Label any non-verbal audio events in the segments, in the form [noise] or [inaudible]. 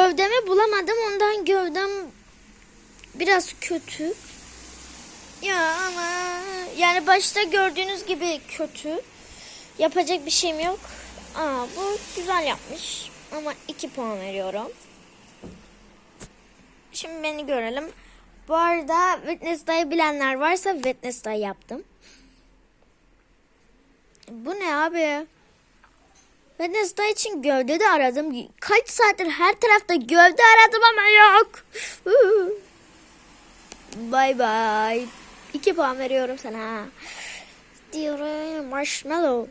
gövdemi bulamadım. Ondan gövdem biraz kötü. Ya ama yani başta gördüğünüz gibi kötü. Yapacak bir şeyim yok. Aa bu güzel yapmış. Ama 2 puan veriyorum. Şimdi beni görelim. Bu arada Wednesday'ı bilenler varsa Wednesday yaptım. Bu ne abi? Wednesday için gövde de aradım. Kaç saattir her tarafta gövde aradım ama yok. [laughs] Bye bye. 2 puan veriyorum sana. Diyorum marshmallow.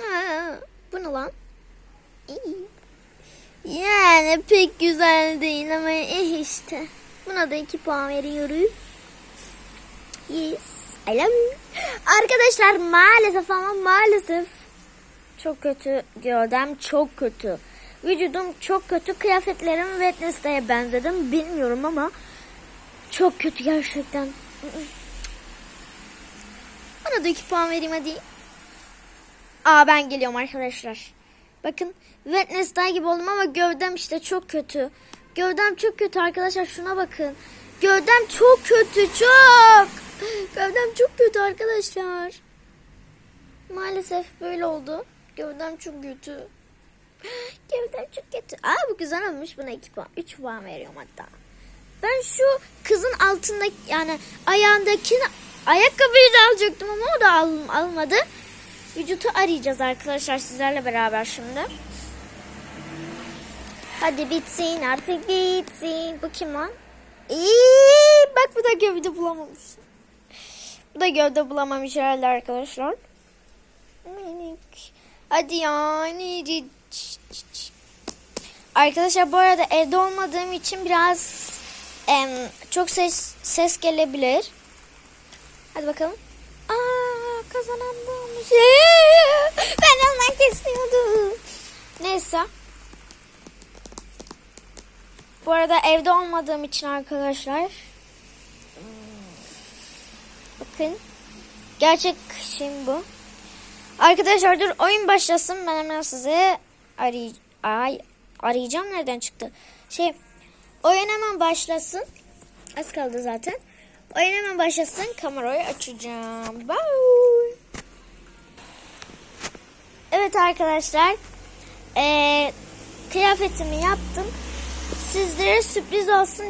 Aa, bu ne lan? Yani pek güzel değil ama eh işte. Buna da 2 puan veriyorum. Yes. I love you. Arkadaşlar maalesef ama maalesef çok kötü gövdem çok kötü. Vücudum çok kötü. Kıyafetlerim Wednesday'e benzedim. Bilmiyorum ama çok kötü gerçekten. Bana da 2 puan vereyim hadi. Aa ben geliyorum arkadaşlar. Bakın Wednesday gibi oldum ama gövdem işte çok kötü. Gövdem çok kötü arkadaşlar şuna bakın. Gövdem çok kötü çok. Gövdem çok kötü arkadaşlar. Maalesef böyle oldu. Gövdem çok kötü. [gasps] Gövdem çok kötü. Aa bu güzel olmuş buna 2 puan. 3 puan veriyorum hatta. Ben şu kızın altındaki yani ayağındakini ayakkabıyı da alacaktım ama o da al, almadı. Vücutu arayacağız arkadaşlar sizlerle beraber şimdi. Hadi bitsin artık bitsin. Bu kim lan? İyi, bak bu da gövde bulamamış. Bu da gövde bulamamış herhalde arkadaşlar. Minik. Hadi ya. neydi? Arkadaşlar bu arada evde olmadığım için biraz em, çok ses ses gelebilir. Hadi bakalım. Aa kazanan bu olmuş. [laughs] Ben olmak istiyordum. Neyse. Bu arada evde olmadığım için arkadaşlar. Bakın. Gerçek şeyim bu. Arkadaşlar dur oyun başlasın. Ben hemen size aray ay arayacağım nereden çıktı? Şey oyun hemen başlasın. Az kaldı zaten. Oyun hemen başlasın. Kamerayı açacağım. Bye. Evet arkadaşlar. Ee, kıyafetimi yaptım. Sizlere sürpriz olsun